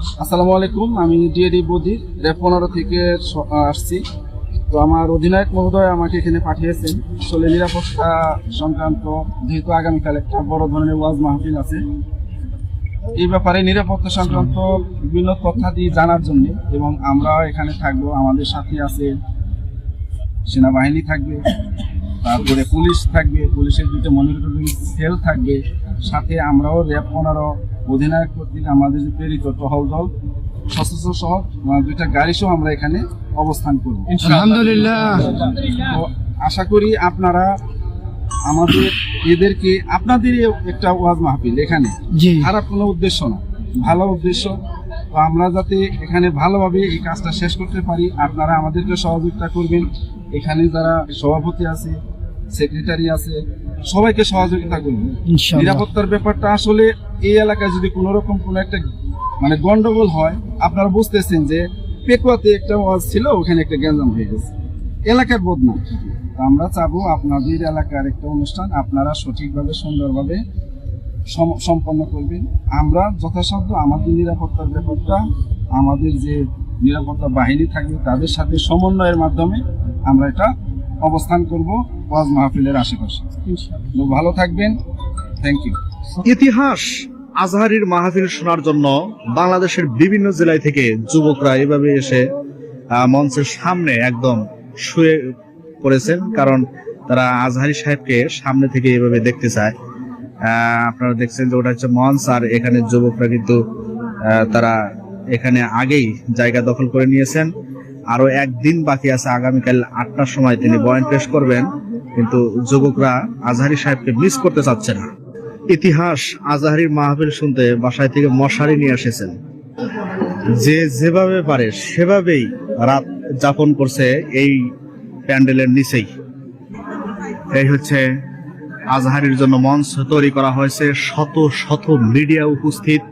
আসসালামু আলাইকুম, আমি ডিএডি বদির রেপ পনেরো থেকে আসছি। তো আমার অধিনায়ক মহোদয় আমাকে এখানে পাঠিয়েছেন। আসলে নিরাপত্তা সংক্রান্ত, যেহেতু আগামীকাল একটা বড় ধরনের ওয়াজ মাহফিল আছে, এই ব্যাপারে নিরাপত্তা সংক্রান্ত বিভিন্ন তথ্যাদি জানার জন্য এবং আমরা এখানে থাকব, আমাদের সাথে আছে সেনাবাহিনী থাকবে, তারপরে পুলিশ থাকবে, পুলিশের দুটো মনিটরিং সেল থাকবে, সাথে আমরাও র্যাব পনেরো অধিনায়ক কর্তৃক আমাদের যে প্রেরিত টহল দল সশস্ত্র সহ দুইটা গাড়ি সহ আমরা এখানে অবস্থান করব। আলহামদুলিল্লাহ। আশা করি আপনারা আমাদের এদেরকে আপনাদের একটা ওয়াজ মাহফিল এখানে। খারাপ কোনো উদ্দেশ্য না ভালো উদ্দেশ্য। তো আমরা যাতে এখানে ভালোভাবে এই কাজটা শেষ করতে পারি আপনারা আমাদেরকে সহযোগিতা করবেন। এখানে যারা সভাপতি আছে সেক্রেটারি আছে সবাইকে সহযোগিতা করবেন নিরাপত্তার ব্যাপারটা আসলে এই এলাকায় যদি কোনো রকম কোনো একটা মানে গন্ডগোল হয় আপনারা বুঝতেছেন যে পেকুয়াতে একটা ওয়াজ ছিল ওখানে একটা গ্যাঞ্জাম হয়ে গেছে। এলাকার বদনাম। আমরা চাবো আপনাদের এলাকার একটা অনুষ্ঠান আপনারা সঠিকভাবে সুন্দরভাবে সম- সম্পন্ন করবেন। আমরা যথাসাধ্য আমাদের নিরাপত্তার ব্যাপারটা আমাদের যে নিরাপত্তা বাহিনী থাকবে তাদের সাথে সমন্বয়ের মাধ্যমে আমরা এটা অবস্থান করব। ওয়াজ মাহফিলের আশেপাশে। তো ভালো থাকবেন। থ্যাংক ইউ ইতিহাস আজহারির মাহফিল শোনার জন্য বাংলাদেশের বিভিন্ন জেলায় থেকে যুবকরা এভাবে এসে মঞ্চের সামনে একদম শুয়ে পড়েছেন কারণ তারা আজহারি সাহেবকে সামনে থেকে এভাবে দেখতে চায়। আপনারা দেখছেন যে ওটা হচ্ছে মঞ্চ আর এখানে যুবকরা কিন্তু তারা এখানে আগেই জায়গা দখল করে নিয়েছেন। আরও একদিন বাকি আছে আগামীকাল আটটার সময় তিনি বয়ান পেশ করবেন। কিন্তু যুবকরা আজহারি সাহেবকে মিস করতে চাচ্ছে না। ইতিহাস আজাহারির মাহফিল শুনতে বাসায় থেকে মশারি নিয়ে এসেছেন। যে যেভাবে পারে সেভাবেই রাত যাপন করছে এই প্যান্ডেলের নিচেই। এই হচ্ছে আজহারির জন্য মঞ্চ তৈরি করা হয়েছে। শত শত মিডিয়া উপস্থিত।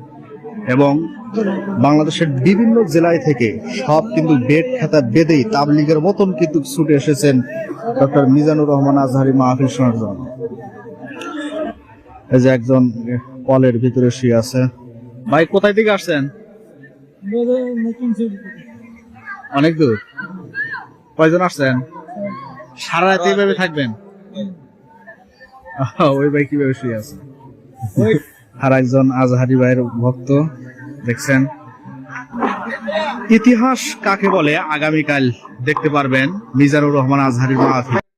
এবং বাংলাদেশের বিভিন্ন জেলায় থেকে সব কিন্তু বেড খাতা বেঁধেই তাবলিগের মতন কিন্তু ছুটে এসেছেন ডক্টর মিজানুর রহমান আজহারি মাহফিল শোনার জন্য। এই যে একজন কলের ভিতরে শুয়ে আছে। ভাই কোথায় থেকে আসছেন? অনেক দূর। কয়জন আসছেন? সারা রাত এইভাবে থাকবেন? ওই ভাই কীভাবে শুয়ে আছে? আর একজন আজহারি ভাইয়ের ভক্ত, দেখছেন? ইতিহাস কাকে বলে? আগামীকাল দেখতে পারবেন মিজানুর রহমান আজহারির মাহফিল